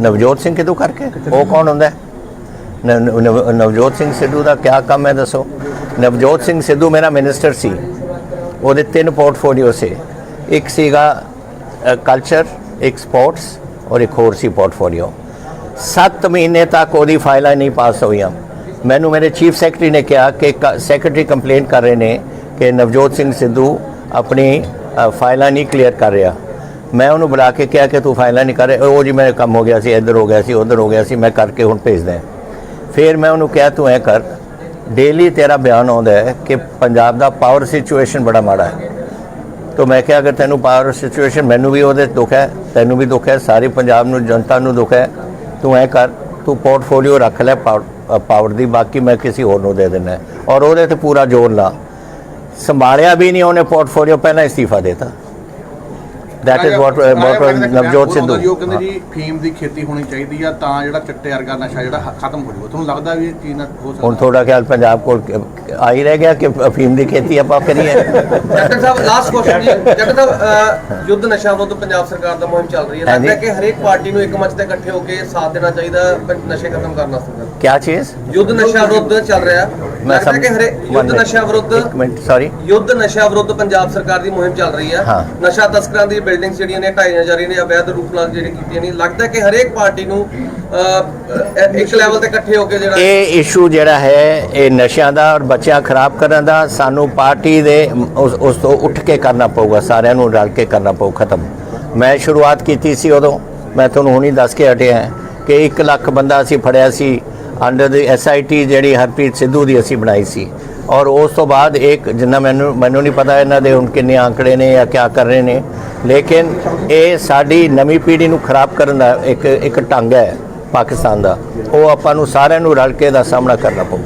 ਨਵਜੋਤ ਸਿੰਘ ਕਿਦੋਂ ਕਰਕੇ? ਉਹ ਕੌਣ ਹੁੰਦਾ? ਨ- ਨਵ- ਨਵਜੋਤ ਸਿੰਘ ਸਿੱਧੂ ਦਾ ਕੀ ਕੰਮ ਹੈ ਦੱਸੋ? ਨਵਜੋਤ ਸਿੰਘ ਸਿੱਧੂ ਮੇਰਾ ਮਿਨਿਸਟਰ ਸੀ। ਉਹਦੇ ਤਿੰਨ ਪੋਰਟਫੋਲੀਓ ਸੀ। ਇੱਕ ਸੀਗਾ ਕਲਚਰ ਇੱਕ ਸਪੋਰਟਸ ਔਰ ਇੱਕ ਹੋਰ ਸੀ ਪੋਰਟਫੋਲੀਓ 7 ਮਹੀਨੇ ਤੱਕ ਉਹਦੀ ਫਾਈਲਾਂ ਨਹੀਂ ਪਾਸ ਹੋਈਆਂ। ਮੈਨੂੰ ਮੇਰੇ ਚੀਫ ਸੈਕਟਰੀ ਨੇ ਕਿਹਾ ਕਿ ਸੈਕਟਰੀ ਕੰਪਲੇਂਟ ਕਰ ਰਹੇ ਨੇ ਕਿ ਨਵਜੋਤ ਸਿੰਘ ਸਿੱਧੂ ਆਪਣੀ ਫਾਈਲਾਂ ਨਹੀਂ ਕਲੀਅਰ ਕਰ ਰਿਹਾ। ਮੈਂ ਉਹਨੂੰ ਬੁਲਾ ਕੇ ਕਿਹਾ ਕਿ ਤੂੰ ਫਾਈਲਾਂ ਨਹੀਂ ਕਰ ਰਿਹਾ। ਉਹ ਜੀ ਮੇਰੇ ਕੰਮ ਹੋ ਗਿਆ ਸੀ, ਇੱਧਰ ਹੋ ਗਿਆ ਸੀ, ਉੱਧਰ ਹੋ ਗਿਆ ਸੀ, ਮੈਂ ਕਰਕੇ ਹੁਣ ਭੇਜਦਾ ਫਿਰ ਮੈਂ ਉਹਨੂੰ ਕਿਹਾ, ਤੂੰ ਐ ਕਰ ਡੇਲੀ ਤੇਰਾ ਬਿਆਨ ਆਉਂਦਾ ਹੈ ਕਿ ਪੰਜਾਬ ਦਾ ਪਾਵਰ ਸਿਚੁਏਸ਼ਨ ਬੜਾ ਮਾੜਾ ਹੈ। ਤੋ ਮੈਂ ਕਿਹਾ, ਅਗਰ ਤੈਨੂੰ ਪਾਵਰ ਸਿਚੁਏਸ਼ਨ ਮੈਨੂੰ ਵੀ ਉਹਦੇ ਦੁੱਖ ਹੈ, ਤੈਨੂੰ ਵੀ ਦੁੱਖ ਹੈ, ਸਾਰੇ ਪੰਜਾਬ ਨੂੰ, ਜਨਤਾ ਨੂੰ ਦੁੱਖ ਹੈ, ਤੂੰ ਐ ਕਰ, ਤੂੰ ਪੋਰਟਫੋਲੀਓ ਰੱਖ ਲੈ ਪਾਵਰ ਦੀ, ਬਾਕੀ ਮੈਂ ਕਿਸੇ ਹੋਰ ਨੂੰ ਦੇ ਦੇਣਾ ਔਰ ਉਹਦੇ ਤੇ ਪੂਰਾ ਜ਼ੋਰ ਲਾ। ਸੰਭਾਲਿਆ ਵੀ ਨਹੀਂ ਉਹਨੇ ਪੋਰਟਫੋਲੀਓ ਪਹਿਲਾਂ ਇਸਤੀਫਾ ਦੇਤਾ। That is what what Navjot Sidhu ਜੋ ਕਹਿੰਦੇ ਜੀ ਫੀਮ ਦੀ ਖੇਤੀ ਹੋਣੀ ਚਾਹੀਦੀ ਆ ਤਾਂ ਜਿਹੜਾ ਚਿੱਟੇ ਵਰਗਾ ਨਸ਼ਾ ਜਿਹੜਾ ਖਤਮ ਹੋ ਜਾਊਗਾ। ਤੁਹਾਨੂੰ ਲੱਗਦਾ ਵੀ ਇਹ ਚੀਜ਼ ਨਾਲ ਹੋ ਹੁਣ ਸਕਦਾ ਥੋੜਾ ਖਿਆਲ ਪੰਜਾਬ ਕੋਲ ਆ ਹੀ ਰਹਿ ਗਿਆ ਕਿ ਅਫੀਮ ਦੀ ਖੇਤੀ ਆਪਾਂ ਕਰੀਏ ਡਾਕਟਰ ਸਾਹਿਬ ਲਾਸਟ ਕੁਐਸਚਨ ਜੀ। ਡਾਕਟਰ ਸਾਹਿਬ ਯੁੱਧ ਨਸ਼ਾ ਵਿਰੁੱਧ ਪੰਜਾਬ ਸਰਕਾਰ ਦਾ ਮੁਹਿੰਮ ਚੱਲ ਰਹੀ ਹੈ। ਲੱਗਦਾ ਕਿ ਹਰੇਕ ਪਾਰਟੀ ਨੂੰ ਇੱਕ ਮੰਚ ਤੇ ਇਕੱਠੇ ਹੋ ਕੇ ਸਾਥ ਦੇਣਾ ਚਾਹੀਦਾ ਨਸ਼ੇ ਖਤਮ ਕਰਨ ਵਾਸਤੇ। ਕੀ ਚੀਜ਼? ਯੁੱਧ ਨਸ਼ਾ ਵਿਰੁੱਧ ਚੱਲ ਰਿਹਾ। ਮੈਂ ਲੱਗਦਾ ਕਿ ਹਰੇ ਯੁੱਧ. ਨਸ਼ਾ ਵਿਰੁੱਧ ਇੱਕ ਮਿੰਟ ਸੌਰੀ ਯੁੱਧ ਨਸ਼ਾ ਵਿਰੁੱਧ ਪੰਜਾਬ ਸਰਕਾਰ ਦੀ ਮੁਹਿੰਮ ਚੱਲ ਰਹੀ ਹੈ ਹਾਂ। ਨਸ਼ਾ ਤਸਕਰਾਂ ਦੀ ਬਿਲਡਿੰਗਸ ਜਿਹੜੀਆਂ ਨੇ ਢਾਈਆਂ ਜਾ ਰਹੀਆਂ ਨੇ ਅਵੈਧ ਰੂਪ ਨਾਲ ਜਿਹੜੀ ਕੀਤੀਆਂ ਨੇ ਲੱਗਦਾ ਕਿ ਹਰੇਕ ਪਾਰਟੀ ਨੂੰ ਅਹ, ਅਹ, ਇੱਕ ਲੈਵਲ ਤੇ ਇਕੱਠੇ ਹੋ ਕੇ ਜਿਹੜਾ ਇਹ ਇਸ਼ੂ ਜਿਹੜਾ ਹੈ ਇਹ ਨਸ਼ਿਆਂ ਦਾ ਔਰ ਬੱਚਿਆਂ ਖਰਾਬ ਕਰਨ ਦਾ ਸਾਨੂੰ ਪਾਰਟੀ ਦੇ ਉਸ ਉਸ ਤੋਂ ਉੱਠ ਕੇ ਕਰਨਾ ਪਊਗਾ ਸਾਰਿਆਂ ਨੂੰ ਰਲ ਕੇ ਕਰਨਾ ਪਊ ਖਤਮ ਮੈਂ ਸ਼ੁਰੂਆਤ ਕੀਤੀ ਸੀ ਉਦੋਂ ਮੈਂ ਤੁਹਾਨੂੰ ਹੁਣੀ ਦੱਸ ਕੇ ਹਟਿਆ ਕਿ 1 ਲੱਖ ਬੰਦਾ ਅਸੀਂ ਫੜਿਆ ਸੀ ਅੰਡਰ ਦੀ ਐਸਆਈਟੀ ਜਿਹੜੀ ਹਰਪ੍ਰੀਤ ਸਿੱਧੂ ਦੀ ਅਸੀਂ ਬਣਾਈ ਸੀ। ਔਰ ਉਸ ਤੋਂ ਬਾਅਦ ਇੱਕ ਜਿੰਨਾ ਮੈਨੂੰ ਮੈਨੂੰ ਨਹੀਂ ਪਤਾ ਇਹਨਾਂ ਦੇ ਹੁਣ ਕਿੰਨੇ ਆંકੜੇ ਨੇ ਜਾਂ ਕਿਆ ਕਰ ਰਹੇ ਨੇ। ਲੇਕਿਨ ਇਹ ਸਾਡੀ ਨਵੀਂ ਪੀੜ੍ਹੀ ਨੂੰ ਖਰਾਬ ਕਰਨ ਦਾ ਇੱਕ ਇੱਕ ਢੰਗ ਹੈ ਪਾਕਿਸਤਾਨ ਦਾ। ਉਹ ਆਪਾਂ ਨੂੰ ਸਾਰਿਆਂ ਨੂੰ ਰਲ ਕੇ ਦਾ ਸਾਹਮਣਾ ਕਰਨਾ ਪਊ।